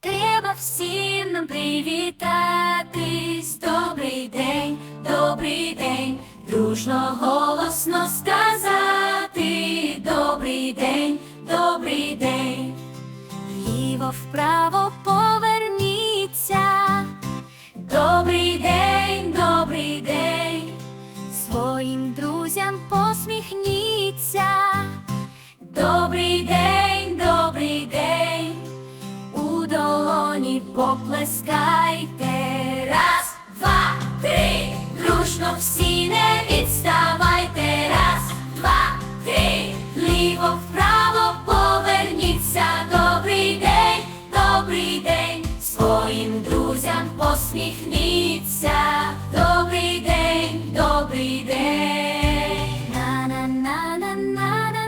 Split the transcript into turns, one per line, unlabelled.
Треба всім нам привітатись. Добрий день, добрий день, дружно голосно сказати. Добрий день, добрий день, ліво вправо своїм друзям посміхніться. Добрий день, добрий день, у долоні поплескайте. Раз, два, три, дружно всі не відставайте. Раз, два, три, ліво вправо поверніться. Добрий день, добрий день, своїм друзям посміхніться. 만나다